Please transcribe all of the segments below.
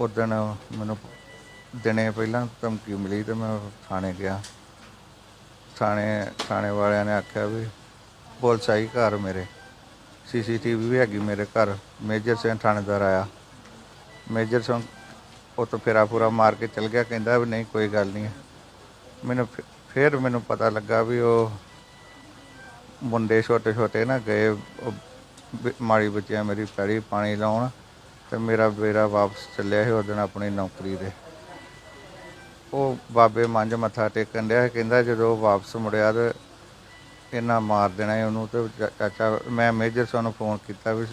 ਉਸ ਦਿਨ ਮੈਨੂੰ ਦਿਨੇ ਪਹਿਲਾਂ ਧਮਕੀ ਮਿਲੀ ਤੇ ਮੈਂ ਥਾਣੇ ਗਿਆ। ਥਾਣੇ ਥਾਣੇ ਵਾਲਿਆਂ ਨੇ ਆਖਿਆ ਵੀ ਪੁਲਿਸ ਆਈ ਘਰ ਮੇਰੇ। ਸੀਸੀਟੀਵੀ ਵੀ ਹੈਗੀ ਮੇਰੇ ਘਰ। ਮੇਜਰ ਸਿੰਘ ਥਾਣੇਦਾਰ ਆਇਆ। ਮੇਜਰ ਸਿੰਘ ਉਹ ਤੋਂ ਫੇਰਾ ਪੂਰਾ ਮਾਰ ਕੇ ਚਲ ਗਿਆ, ਕਹਿੰਦਾ ਵੀ ਨਹੀਂ, ਕੋਈ ਗੱਲ ਨਹੀਂ। ਮੈਨੂੰ ਫਿ- ਫਿਰ ਮੈਨੂੰ ਪਤਾ ਲੱਗਾ ਵੀ ਉਹ ਮੁੰਡੇ ਛੋਟੇ ਛੋਟੇ ਨਾ ਗਏ ਮਾੜੀ ਬੱਚਿਆਂ ਮੇਰੀ ਪੈੜੀ ਪਾਣੀ ਲਾਉਣ। ਤੇ ਮੇਰਾ ਬੇਰਾ ਵਾਪਸ ਚੱਲਿਆ ਸੀ ਉਸ ਦਿਨ ਆਪਣੀ ਨੌਕਰੀ ਤੇ। ਉਹ ਬਾਬੇ ਮੰਝ ਮੱਥਾ ਟੇਕਣ ਡਿਆ ਸੀ, ਕਹਿੰਦਾ ਜਦੋਂ ਉਹ ਵਾਪਸ ਮੁੜਿਆ ਤੇ ਇਹਨਾਂ ਮਾਰ ਦੇਣਾ ਸੀ ਉਹਨੂੰ ਤੇ ਚਾਚਾ ਮੈਂ ਮੇਜਰ ਸਾਹਿਬ ਨੂੰ ਫੋਨ ਕੀਤਾ ਵੀ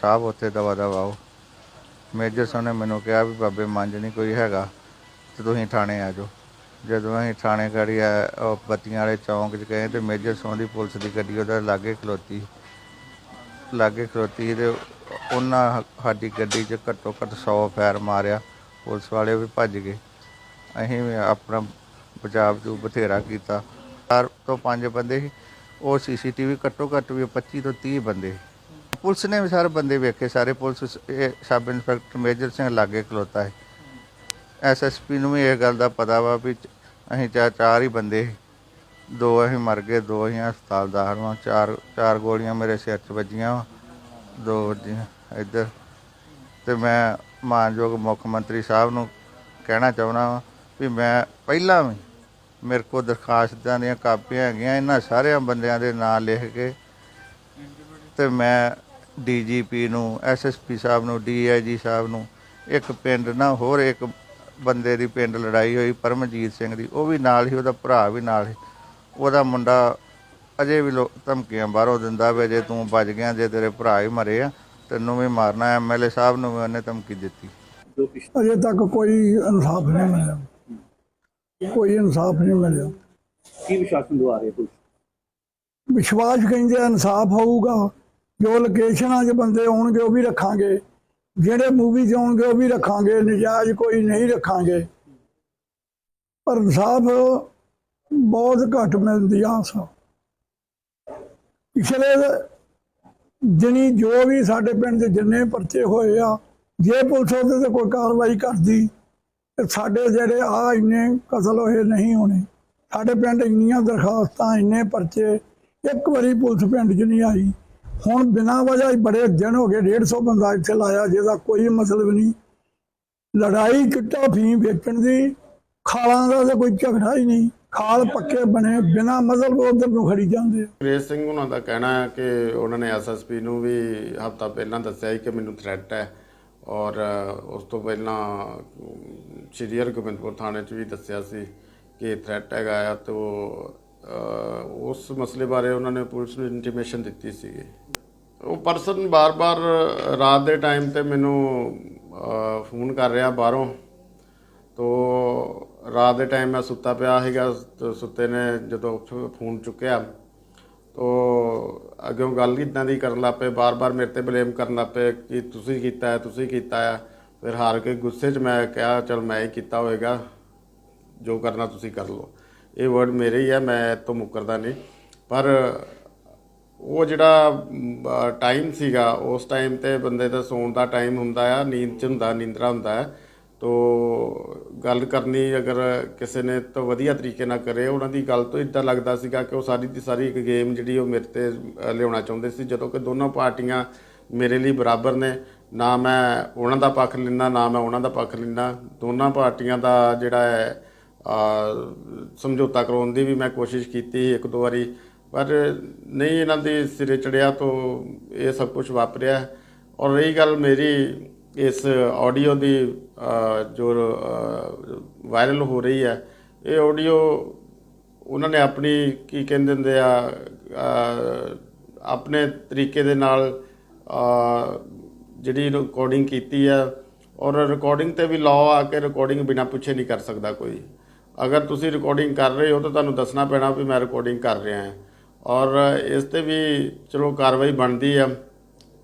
ਸਾਹਿਬ ਉੱਥੇ ਦਵਾ ਦਵਾਓ ਮੇਜਰ ਸਾਹਿਬ ਨੇ ਮੈਨੂੰ ਕਿਹਾ ਵੀ ਬਾਬੇ ਮੰਝ ਨਹੀਂ ਕੋਈ ਹੈਗਾ ਤੇ ਤੁਸੀਂ ਥਾਣੇ ਆ ਜਾਓ। ਜਦੋਂ ਅਸੀਂ ਥਾਣੇ ਗੜੀ ਆ ਬੱਤੀਆਂ ਵਾਲੇ ਚੌਂਕ 'ਚ ਗਏ ਤੇ ਮੇਜਰ ਸਾਹਿਬ ਦੀ ਪੁਲਿਸ ਦੀ ਗੱਡੀ ਉਹਦੇ ਲਾਗੇ ਖਲੋਤੀ। ਲਾਗੇ ਖਲੋਤੀ ਸੀ ਤੇ ਉਹਨਾਂ ਸਾਡੀ ਗੱਡੀ 'ਚ ਘੱਟੋ ਘੱਟ 100 ਫੈਰ ਮਾਰਿਆ। ਪੁਲਿਸ ਵਾਲੇ ਵੀ ਭੱਜ ਗਏ। ਅਸੀਂ ਵੀ ਆਪਣਾ ਬਚਾਅ ਜੂ ਬਥੇਰਾ ਕੀਤਾ। ਚਾਰ ਤੋਂ ਪੰਜ ਬੰਦੇ ਸੀ। ਉਹ ਸੀਸੀਟੀਵੀ ਘੱਟੋ ਘੱਟ ਵੀ 25 ਤੋਂ 30 ਬੰਦੇ ਸੀ। ਪੁਲਿਸ ਨੇ ਵੀ ਸਾਰੇ ਬੰਦੇ ਵੇਖੇ। ਸਾਰੇ ਪੁਲਿਸ ਸ- ਇਹ ਸਬ ਇੰਸਪੈਕਟਰ ਮੇਜਰ ਸਿੰਘ ਲਾਗੇ ਖਲੋਤਾ ਹੈ ਐਸਐਸਪੀ ਨੂੰ ਵੀ ਇਹ ਗੱਲ ਦਾ ਪਤਾ ਵਾ ਵੀ ਚ- ਅਸੀਂ ਚਾਰ ਚਾਰ ਹੀ ਬੰਦੇ ਸੀ। ਦੋ ਅਸੀਂ ਮਰ ਗਏ, ਦੋ ਅਸੀਂ ਹਸਪਤਾਲ ਦਾਖਲ ਵਾਂ ਚਾਰ ਚਾਰ ਗੋਲੀਆਂ ਮੇਰੇ ਸਿਰ 'ਚ ਵੱਜੀਆਂ ਵਾ। ਦੋ ਵੱਜੀਆਂ ਇੱਧਰ। ਤੇ ਮੈਂ ਮਾਨਯੋਗ ਮੁੱਖ ਮੰਤਰੀ ਸਾਹਿਬ ਨੂੰ ਕਹਿਣਾ ਚਾਹੁੰਦਾ ਵਾਂ ਵੀ ਮੈਂ ਪਹਿਲਾਂ ਵੀ ਮੇਰੇ ਕੋਲ ਦਰਖਾਸਤਾਂ ਦੀਆਂ ਕਾਪੀਆਂ ਹੈਗੀਆਂ, ਇਹਨਾਂ ਸਾਰਿਆਂ ਬੰਦਿਆਂ ਦੇ ਨਾਂ ਲਿਖ ਕੇ ਤੇ ਮੈਂ ਡੀਜੀਪੀ ਨੂੰ ਐਸਐਸਪੀ ਸਾਹਿਬ ਨੂੰ ਡੀਆਈਜੀ ਸਾਹਿਬ ਨੂੰ, ਇੱਕ ਪਿੰਡ ਨਾ, ਹੋਰ ਇੱਕ ਬੰਦੇ ਦੀ ਪਿੰਡ ਲੜਾਈ ਹੋਈ, ਪਰਮਜੀਤ ਸਿੰਘ ਦੀ, ਉਹ ਵੀ ਨਾਲ ਹੀ, ਉਹਦਾ ਭਰਾ ਵੀ ਨਾਲ ਹੀ। ਉਹਦਾ ਮੁੰਡਾ ਅਜੇ ਵੀ ਲੋ- ਧਮਕੀਆਂ ਬਾਹਰੋਂ ਦਿੰਦਾ ਵੀ ਜੇ ਤੂੰ ਬਚ ਗਿਆ ਜੇ ਤੇਰੇ ਭਰਾ ਹੀ ਮਰੇ ਆ ਤੈਨੂੰ ਵੀ ਮਾਰਨਾ ਐਮਐਲਏ ਸਾਹਿਬ ਨੂੰ ਵੀ ਉਹਨੇ ਧਮਕੀ ਦਿੱਤੀ। ਅਜੇ ਤੱਕ ਕੋਈ ਇਨਸਾਫ ਨਹੀਂ ਮਿਲਿਆ। ਕੋਈ ਇਨਸਾਫ ਨਹੀਂ ਮਿਲਿਆ। ਕੀ ਵਿਸ਼ਵਾਸਨ ਦਵਾ ਰਹੇ ਪੁਲਿਸ? ਵਿਸ਼ਵਾਸ ਕਹਿੰਦੇ ਇਨਸਾਫ ਹੋਊਗਾ। ਜੋ ਲੋਕੇਸ਼ਨਾਂ 'ਚ ਬੰਦੇ ਆਉਣਗੇ ਉਹ ਵੀ ਰੱਖਾਂਗੇ। ਜਿਹੜੇ ਮੂਵੀ 'ਚ ਆਉਣਗੇ ਉਹ ਵੀ ਰੱਖਾਂਗੇ। ਨਜਾਇਜ਼ ਕੋਈ ਨਹੀਂ ਰੱਖਾਂਗੇ। ਪਰ ਇਨਸਾਫ ਬਹੁਤ ਘੱਟ ਮਿਲਦੀ ਆਸ। ਪਿਛਲੇ ਦਿਨੀ ਜੋ ਵੀ ਸਾਡੇ ਪਿੰਡ ਦੇ ਜਿੰਨੇ ਪਰਚੇ ਹੋਏ ਆ, ਜੇ ਪੁਲਿਸ ਉਹਦੇ ਤੇ ਕੋਈ ਕਾਰਵਾਈ ਕਰਦੀ, ਤੇ ਸਾਡੇ ਜਿਹੜੇ ਆ ਇੰਨੇ ਕਤਲ ਹੋਏ ਨਹੀਂ ਹੋਣੇ। ਸਾਡੇ ਪਿੰਡ ਇੰਨੀਆਂ ਦਰਖਾਸਤਾਂ, ਇੰਨੇ ਪਰਚੇ, ਇੱਕ ਵਾਰੀ ਪੁਲਿਸ ਪਿੰਡ 'ਚ ਨਹੀਂ ਆਈ। ਹੁਣ ਬਿਨਾਂ ਵਜ੍ਹਾ ਹੀ ਬੜੇ ਦਿਨ ਹੋ ਗਏ 150 ਬੰਦਾ ਇੱਥੇ ਲਾਇਆ, ਜਿਹਦਾ ਕੋਈ ਮਤਲਬ ਨਹੀਂ। ਲੜਾਈ, ਚਿੱਟਾ, ਫੀਮ ਵੇਚਣ ਦੀ, ਖਾਲਾਂ ਦਾ ਤਾਂ ਕੋਈ ਝਗੜਾ ਹੀ ਨਹੀਂ। ਖਾਲ ਪੱਕੇ ਬਣੇ ਬਿਨਾਂ ਮਤਲਬ ਉਧਰ ਨੂੰ ਖੜੀ ਜਾਂਦੇ ਆ। ਅੰਗਰੇਜ਼ ਸਿੰਘ ਉਹਨਾਂ ਦਾ ਕਹਿਣਾ ਹੈ ਕਿ ਉਹਨਾਂ ਨੇ ਐਸਐਸਪੀ ਨੂੰ ਵੀ ਹਫਤਾ ਪਹਿਲਾਂ ਦੱਸਿਆ ਸੀ ਕਿ ਮੈਨੂੰ ਥ੍ਰੈਟ ਹੈ ਔਰ ਉਸ ਤੋਂ ਪਹਿਲਾਂ ਅਮ, ਸ਼੍ਰੀ ਹਰਗੋਬਿੰਦਪੁਰ ਥਾਣੇ 'ਚ ਵੀ ਦੱਸਿਆ ਸੀ ਕਿ ਥ੍ਰੈਟ ਹੈਗਾ ਆ ਤੋ ਅ, ਉਸ ਮਸਲੇ ਬਾਰੇ ਉਹਨਾਂ ਨੇ ਪੁਲਿਸ ਨੂੰ ਇੰਟੀਮੇਸ਼ਨ ਦਿੱਤੀ ਸੀਗੀ। ਉਹ ਪਰਸਨ ਬਾਰ-ਬਾਰ ਰਾਤ ਦੇ ਟਾਈਮ ਤੇ ਮੈਨੂੰ ਫੋਨ ਕਰ ਰਿਹਾ ਬਾਹਰੋਂ। ਤੋ ਰਾਤ ਦੇ ਟਾਈਮ ਮੈਂ ਸੁੱਤਾ ਪਿਆ ਸੀਗਾ ਸੁੱਤੇ ਨੇ ਜਦੋਂ ਫੋਨ ਚੁੱਕਿਆ, ਤੋ ਅੱਗੇ ਗੱਲ ਇਦਾਂ ਦੀ ਕਰਨ ਲੱਗ ਪਏ, ਬਾਰ-ਬਾਰ ਮੇਰੇ ਤੇ ਬਲੇਮ ਕਰਨ ਲੱਗ ਪਏ ਕਿ ਤੁਸੀਂ ਕੀਤਾ ਹੈ, ਤੁਸੀਂ ਕੀਤਾ ਹੈ। ਫਿਰ ਹਾਰ ਕੇ ਗੁੱਸੇ 'ਚ ਮੈਂ ਕਿਹਾ, ਚਲ ਮੈਂ ਹੀ ਕੀਤਾ ਹੋਵੇਗਾ ਜੋ ਕਰਨਾ ਤੁਸੀਂ ਕਰ ਲਓ। ਇਹ ਵਰਡ ਮੇਰੇ ਹੀ ਹੈ ਮੈਂ ਇਹ ਤੋਂ ਮੁੱਕਰਦਾ ਨਹੀਂ। ਪਰ ਉਹ ਜਿਹੜਾ ਟਾਈਮ ਸੀਗਾ, ਉਸ ਟਾਈਮ ਤੇ ਬੰਦੇ ਦਾ ਸੌਣ ਦਾ ਟਾਈਮ ਹੁੰਦਾ ਆ, ਨੀਂਦ ਚ ਹੁੰਦਾ, ਨੀਂਦਰਾ ਹੁੰਦਾ ਹੈ ਤੋ ਗੱਲ ਕਰਨੀ ਅਗਰ ਕਿਸੇ ਨੇ ਤਾਂ ਵਧੀਆ ਤਰੀਕੇ ਨਾਲ ਕਰੇ, ਉਹਨਾਂ ਦੀ ਗੱਲ ਤੋਂ ਇਦਾਂ ਲੱਗਦਾ ਸੀਗਾ ਕਿ ਉਹ ਸਾਰੀ ਦੀ ਸਾਰੀ ਇੱਕ ਗੇਮ ਜਿਹੜੀ ਉਹ ਮੇਰੇ ਤੇ ਲਿਆਉਣਾ ਚਾਹੁੰਦੇ ਸੀ, ਜਦੋਂ ਕਿ ਦੋਨੋਂ ਪਾਰਟੀਆਂ ਮੇਰੇ ਲਈ ਬਰਾਬਰ ਨੇ, ਨਾ ਮੈਂ ਉਹਨਾਂ ਦਾ ਪੱਖ ਲੈਣਾ ਨਾ ਮੈਂ ਉਹਨਾਂ ਦਾ ਪੱਖ ਲੈਣਾ ਦੋਨਾਂ ਪਾਰਟੀਆਂ ਦਾ ਜਿਹੜਾ ਹੈ ਸਮਝੌਤਾ ਕਰਾਉਣ ਦੀ ਵੀ ਮੈਂ ਕੋਸ਼ਿਸ਼ ਕੀਤੀ ਇੱਕ ਦੋ ਵਾਰੀ, ਪਰ ਨਹੀਂ ਇਹਨਾਂ ਦੇ ਸਿਰੇ ਚੜਿਆ ਤੋਂ ਇਹ ਸਭ ਕੁਝ ਵਾਪਰਿਆ। ਔਰ ਰਹੀ ਗੱਲ ਮੇਰੀ ਇਸ ਆਡੀਓ ਦੀ ਜੋ ਵਾਇਰਲ ਹੋ ਰਹੀ ਹੈ, ਇਹ ਆਡੀਓ ਉਹਨਾਂ ਨੇ ਆਪਣੀ, ਕੀ ਕਹਿੰਦੇ ਹੁੰਦੇ ਆ ਆਪਣੇ ਤਰੀਕੇ ਦੇ ਨਾਲ ਜਿਹੜੀ ਰਿਕਾਰਡਿੰਗ ਕੀਤੀ ਆ ਔਰ ਰਿਕਾਰਡਿੰਗ ਤੇ ਵੀ ਲਾਅ ਆ ਕੇ ਰਿਕਾਰਡਿੰਗ ਬਿਨਾਂ ਪੁੱਛੇ ਨਹੀਂ ਕਰ ਸਕਦਾ ਕੋਈ। ਅਗਰ ਤੁਸੀਂ ਰਿਕਾਰਡਿੰਗ ਕਰ ਰਹੇ ਹੋ ਤਾਂ ਤੁਹਾਨੂੰ ਦੱਸਣਾ ਪੈਣਾ ਵੀ ਮੈਂ ਰਿਕਾਰਡਿੰਗ ਕਰ ਰਿਹਾ ਹਾਂ। ਔਰ ਇਸ ਤੇ ਵੀ ਚਲੋ ਕਾਰਵਾਈ ਬਣਦੀ ਆ।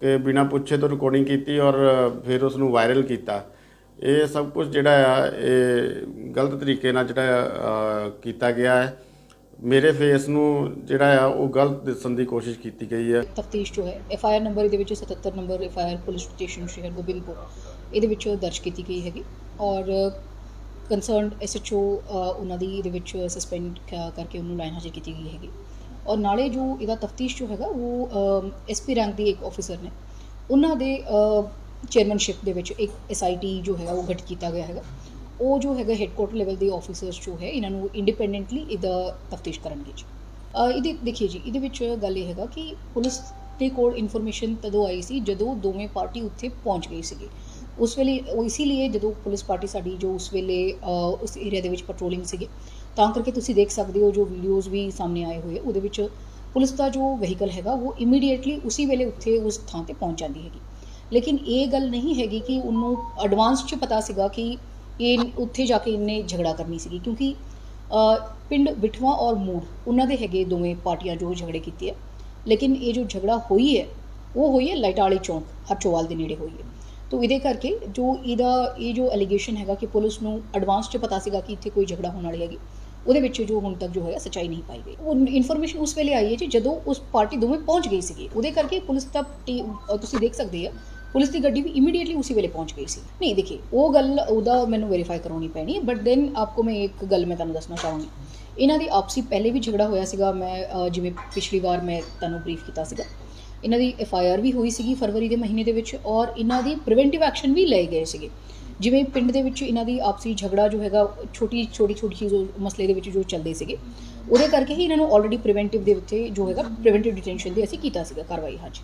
ਕਿ ਬਿਨਾਂ ਪੁੱਛੇ ਤੋਂ ਰਿਕਾਰਡਿੰਗ ਕੀਤੀ ਔਰ ਫਿਰ ਉਸ ਨੂੰ ਵਾਇਰਲ ਕੀਤਾ। ਇਹ ਸਭ ਕੁਝ ਜਿਹੜਾ ਆ ਇਹ ਗਲਤ ਤਰੀਕੇ ਨਾਲ ਜਿਹੜਾ ਅ, ਕੀਤਾ ਗਿਆ ਹੈ। ਮੇਰੇ ਫੇਸ ਨੂੰ ਜਿਹੜਾ ਆ ਉਹ ਗਲਤ ਦੱਸਣ ਦੀ ਕੋਸ਼ਿਸ਼ ਕੀਤੀ ਗਈ ਹੈ। ਤਫਤੀਸ਼ ਜੋ ਹੈ ਐਫ ਆਈ ਆਰ ਨੰਬਰ ਇਹਦੇ ਵਿੱਚ 77 number F I R police station ਸ਼ਹਿਰ ਗੋਬਿੰਦਪੁਰ ਇਹਦੇ ਵਿੱਚ ਦਰਜ ਕੀਤੀ ਗਈ ਹੈਗੀ। ਔਰ ਕੰਸਰਨਡ ਓ ਉਹਨਾਂ ਦੀ ਇਹਦੇ ਵਿੱਚ ਸਸਪੈਂਡ ਕਰਕੇ ਉਹਨੂੰ ਲਾਈਨ ਹਾਜ਼ਰ ਕੀਤੀ ਗਈ ਹੈਗੀ। ਔਰ ਨਾਲੇ ਜੋ ਇਹਦਾ ਤਫਤੀਸ਼ ਜੋ ਹੈਗਾ ਉਹ ਐਸਪੀ ਰੈਂਕ ਦੀ ਇੱਕ ਆਫੀਸਰ ਨੇ। ਉਹਨਾਂ ਦੇ ਚੇਅਰਮੈਨਸ਼ਿਪ ਦੇ ਵਿੱਚ ਇੱਕ ਐਸਆਈਟੀ ਜੋ ਹੈਗਾ ਉਹ ਗਠਿਤ ਕੀਤਾ ਗਿਆ ਹੈਗਾ। ਉਹ ਜੋ ਹੈਗਾ ਹੈੱਡਕੁਆਟਰ ਲੈਵਲ ਦੇ ਆਫੀਸਰਸ ਜੋ ਹੈ, ਇਹਨਾਂ ਨੂੰ ਇੰਡੀਪੈਂਡੈਂਟਲੀ ਇਹਦਾ ਤਫਤੀਸ਼ ਕਰਨਗੇ ਜੀ। ਇਹਦੇ, ਦੇਖੀਏ ਜੀ, ਇਹਦੇ ਵਿੱਚ ਗੱਲ ਇਹ ਹੈਗਾ ਕਿ ਪੁਲਿਸ ਦੇ ਕੋਲ ਇਨਫੋਰਮੇਸ਼ਨ ਤਦੋਂ ਆਈ ਸੀ ਜਦੋਂ ਦੋਵੇਂ ਪਾਰਟੀ ਉੱਥੇ ਪਹੁੰਚ ਗਈ ਸੀਗੀ। ਉਸ ਵੇਲੇ, ਉਹ ਇਸੇ ਲਈ ਜਦੋਂ ਪੁਲਿਸ ਪਾਰਟੀ ਸਾਡੀ ਜੋ ਉਸ ਵੇਲੇ ਉਸ ਏਰੀਆ ਦੇ ਵਿੱਚ ਪੈਟਰੋਲਿੰਗ ਸੀਗੇ, ਤਾਂ ਕਰਕੇ ਤੁਸੀਂ ਦੇਖ ਸਕਦੇ ਹੋ ਜੋ ਵੀਡੀਓਜ਼ ਵੀ ਸਾਹਮਣੇ ਆਏ ਹੋਏ ਉਹਦੇ ਵਿੱਚ ਪੁਲਿਸ ਦਾ ਜੋ ਵਹੀਕਲ ਹੈਗਾ, ਉਹ ਇਮੀਡੀਏਟਲੀ ਉਸੇ ਵੇਲੇ ਉੱਥੇ ਉਸ ਥਾਂ ਤੇ ਪਹੁੰਚ ਜਾਂਦੀ ਹੈਗੀ। ਲੇਕਿਨ ਇਹ ਗੱਲ ਨਹੀਂ ਹੈਗੀ ਕਿ ਉਹਨੂੰ ਐਡਵਾਂਸ 'ਚ ਪਤਾ ਸੀਗਾ ਕਿ ਇਹ ਉੱਥੇ ਜਾ ਕੇ ਇਹਨੇ ਝਗੜਾ ਕਰਨੀ ਸੀਗੀ, ਕਿਉਂਕਿ ਪਿੰਡ ਬਿਠਵਾ ਔਰ ਮੂੜ, ਉਹਨਾਂ ਦੇ ਹੈਗੇ ਦੋਵੇਂ ਪਾਰਟੀਆਂ ਜੋ ਝਗੜੇ ਕੀਤੇ ਆ। ਲੇਕਿਨ ਇਹ ਜੋ ਝਗੜਾ ਹੋਈ ਹੈ, ਉਹ ਹੋਈ ਹੈ ਲਾਈਟਾਲੀ ਚੌਂਕ, ਹਰਚੋਵਾਲ ਦੇ ਨੇੜੇ ਹੋਈ ਹੈ। ਤੋ ਇਹਦੇ ਕਰਕੇ ਜੋ ਇਹਦਾ, ਇਹ ਜੋ ਐਲੀਗੇਸ਼ਨ ਹੈਗਾ ਕਿ ਪੁਲਿਸ ਨੂੰ ਐਡਵਾਂਸ 'ਚ ਪਤਾ ਸੀਗਾ ਕਿ ਇੱਥੇ ਕੋਈ ਝਗੜਾ ਹੋਣ ਵਾਲੀ ਹੈਗੀ, ਉਹਦੇ ਵਿੱਚ ਜੋ ਹੁਣ ਤੱਕ ਜੋ ਹੈਗਾ ਸੱਚਾਈ ਨਹੀਂ ਪਾਈ ਗਈ। ਉਹ ਇਨਫੋਰਮੇਸ਼ਨ ਉਸ ਵੇਲੇ ਆਈ ਹੈ ਜੀ ਜਦੋਂ ਉਸ ਪਾਰਟੀ ਦੋਵੇਂ ਪਹੁੰਚ ਗਈ ਸੀਗੀ। ਉਹਦੇ ਕਰਕੇ ਪੁਲਿਸ ਦਾ ਟੀਮ ਤੁਸੀਂ ਦੇਖ ਸਕਦੇ ਆ, ਪੁਲਿਸ ਦੀ ਗੱਡੀ ਵੀ ਇਮੀਡੀਏਟਲੀ ਉਸੇ ਵੇਲੇ ਪਹੁੰਚ ਗਈ ਸੀ। ਨਹੀਂ ਦੇਖिए ਉਹ ਗੱਲ ਉਹਦਾ ਮੈਨੂੰ ਵੈਰੀਫਾਈ ਕਰਾਉਣੀ ਪੈਣੀ ਬਟ ਦੈਨ ਆਪਕੋ ਮੈਂ ਇੱਕ ਗੱਲ ਮੈਂ ਤੁਹਾਨੂੰ ਦੱਸਣਾ ਚਾਹੂੰਗੀ। ਇਹਨਾਂ ਦੀ ਆਪਸੀ ਪਹਿਲੇ ਵੀ ਝਗੜਾ ਹੋਇਆ ਸੀਗਾ, ਮੈਂ ਜਿਵੇਂ ਪਿਛਲੀ ਵਾਰ ਮੈਂ ਤੁਹਾਨੂੰ ਬਰੀਫ ਕੀਤਾ ਸੀਗਾ। ਇਹਨਾਂ ਦੀ ਐਫ ਆਈ ਆਰ ਵੀ ਹੋਈ ਸੀਗੀ ਫਰਵਰੀ ਦੇ ਮਹੀਨੇ ਦੇ ਵਿੱਚ ਔਰ ਇਹਨਾਂ ਦੀ ਪ੍ਰੀਵੈਂਟਿਵ ਐਕਸ਼ਨ ਵੀ ਲਏ ਗਏ ਸੀਗੇ। ਜਿਵੇਂ ਪਿੰਡ ਦੇ ਵਿੱਚ ਇਹਨਾਂ ਦੀ ਆਪਸੀ ਝਗੜਾ ਜੋ ਹੈਗਾ, ਛੋਟੀ ਛੋਟੀ ਛੋਟੀ ਚੀਜ਼ ਮਸਲੇ ਦੇ ਵਿੱਚ ਜੋ ਚੱਲਦੇ ਸੀਗੇ, ਉਹਦੇ ਕਰਕੇ ਹੀ ਇਹਨਾਂ ਨੂੰ ਆਲਰੇਡੀ ਪ੍ਰੀਵੈਂਟਿਵ ਦੇ ਉੱਤੇ ਜੋ ਹੈਗਾ ਪ੍ਰੀਵੈਂਟਿਵ ਡਿਟੈਂਸ਼ਨ ਦੀ ਅਸੀਂ ਕੀਤਾ ਸੀਗਾ ਕਾਰਵਾਈ, ਹਾਂਜੀ।